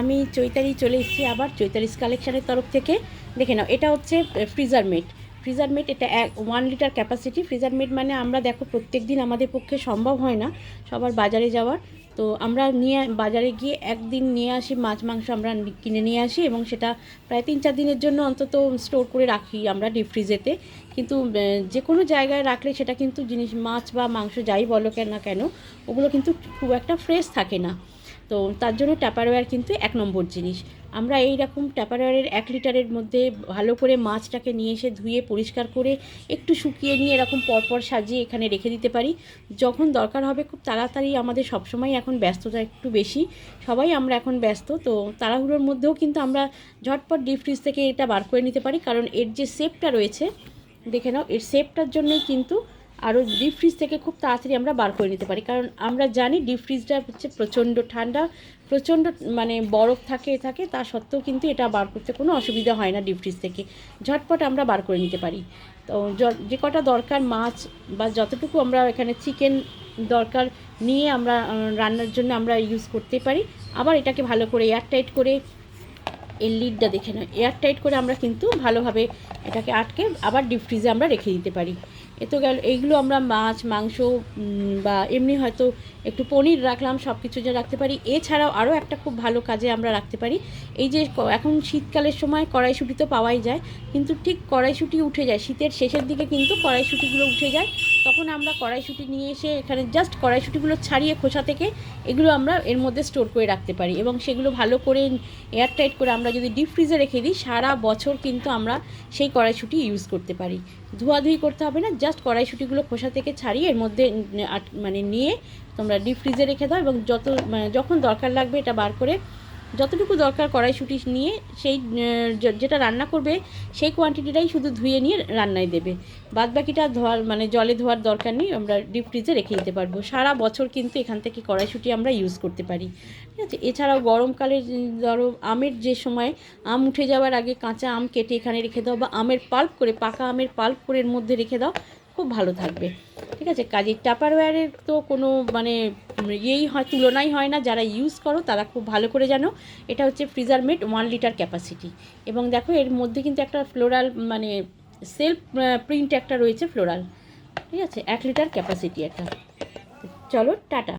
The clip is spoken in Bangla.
আমি চৈতালি চলে এসেছি আবার চৈতালিস কালেকশানের তরফ থেকে। দেখে নাও, এটা হচ্ছে ফ্রিজার মেট ফ্রিজার মেট এটা এক one litre capacity freezer mate মানে আমরা দেখো প্রত্যেক দিন আমাদের পক্ষে সম্ভব হয় না সবার বাজারে যাওয়ার। তো আমরা নিয়ে, বাজারে গিয়ে একদিন নিয়ে আসি, মাছ, মাংস আমরা কিনে নিয়ে আসি এবং সেটা প্রায় তিন, চার দিনের জন্য অন্তত স্টোর করে রাখি আমরা ডিপ ফ্রিজেতে কিন্তু যে কোনো জায়গায় রাখলে সেটা কিন্তু জিনিস, মাছ বা মাংস যাই বলো কেন না কেন, ওগুলো কিন্তু খুব একটা ফ্রেশ থাকে না। তো তার জন্য ট্যাপারওয়্যার কিন্তু এক নম্বর জিনিস। আমরা এই রকম ট্যাপারওয়্যারের এক লিটারের মধ্যে ভালো করে মাছটাকে নিয়ে এসে ধুয়ে পরিষ্কার করে একটু শুকিয়ে নিয়ে এরকম পরপর সাজিয়ে এখানে রেখে দিতে পারি। যখন দরকার হবে খুব তাড়াতাড়ি আমাদের সবসময় এখন ব্যস্ততা একটু বেশি। সবাই আমরা এখন ব্যস্ত, তো তাড়াহুড়োর মধ্যেও কিন্তু আমরা ঝটপট ডিপ ফ্রিজ থেকে এটা বার করে নিতে পারি। কারণ এর যে শেপটা রয়েছে, দেখে নাও, এর শেপটার জন্যই কিন্তু আরও ডিপ ফ্রিজ থেকে খুব তাড়াতাড়ি আমরা বার করে নিতে পারি। কারণ আমরা জানি ডিপ ফ্রিজটা হচ্ছে প্রচণ্ড ঠান্ডা, প্রচণ্ড মানে বরফ থাকে, এ থাকে, তা সত্ত্বেও কিন্তু এটা বার করতে কোনো অসুবিধা হয় না ডিপ ফ্রিজ থেকে। ঝটপট আমরা বার করে নিতে পারি। তো যে কটা দরকার মাছ বা যতটুকু আমরা এখানে চিকেন দরকার নিয়ে আমরা রান্নার জন্য আমরা ইউজ করতে পারি। আবার এটাকে ভালো করে এয়ারটাইট করে এর লিডটা দেখে নাও। এয়ারটাইট করে আমরা কিন্তু ভালোভাবে এটাকে আটকে আবার ডিপ ফ্রিজে আমরা রেখে দিতে পারি। এ তো গেল, এইগুলো আমরা মাছ, মাংস বা এমনি হয়তো একটু পনির রাখলাম সব কিছু যে রাখতে পারি। এছাড়াও আরও একটা খুব ভালো কাজে আমরা রাখতে পারি। এই যে এখন শীতকালের সময় কড়াইশুঁটি তো পাওয়াই যায়, কিন্তু ঠিক কড়াইশুঁটি উঠে যায়। শীতের শেষের দিকে কিন্তু কড়াইশুঁটিগুলো উঠে যায়। তখন আমরা কড়াইশুঁটি নিয়ে এসে এখানে জাস্ট কড়াইশুঁটিগুলো ছাড়িয়ে খোসা থেকে এগুলো আমরা এর মধ্যে স্টোর করে রাখতে পারি এবং সেগুলো ভালো করে এয়ারটাইট করে আমরা যদি ডিপ ফ্রিজে রেখে দিই, সারা বছর কিন্তু আমরা সেই কড়াইশুঁটি ইউজ করতে পারি। ধোয়াধুয়ি করতে হবে না জাস্ট কড়াইশুঁটিগুলো খোসা থেকে ছাড়িয়ে এর মধ্যে মানে নিয়ে তোমরা ডিপ ফ্রিজে রেখে দাও এবং যত মানে যখন দরকার লাগবে এটা বার করে যতটুকু দরকার কড়াইশুঁটি নিয়ে সেই যেটা রান্না করবে সেই কোয়ান্টিটিটাই শুধু ধুয়ে নিয়ে রান্নায় দেবে। বাদ বাকিটা ধোয়ার মানে জলে ধোয়ার দরকার নেই, আমরা ডিপ ফ্রিজে রেখে দিতে পারব। সারা বছর কিন্তু এখান থেকে কড়াইশুঁটি আমরা ইউজ করতে পারি। ঠিক আছে? এছাড়াও গরমকালে ধরো আমের যে সময়, আম উঠে যাওয়ার আগে কাঁচা আম কেটে এখানে রেখে দাও বা আমের পাল্প করে, পাকা আমের পাল্প করে এর মধ্যে রেখে দাও। খুব ভালো থাকবে। ঠিক আছে? কাজে টাপারওয়্যারের তো কোনো মানে ইয়েই হয়, তুলনাই হয় না। যারা ইউজ করো, তারা খুব ভালো করে জানো। এটা হচ্ছে freezer mate one litre capacity এবং দেখো, এর মধ্যে কিন্তু একটা ফ্লোরাল মানে সেলফ প্রিন্ট একটা রয়েছে ফ্লোরাল ঠিক আছে? এক লিটার ক্যাপাসিটি একটা। চলো, টাটা।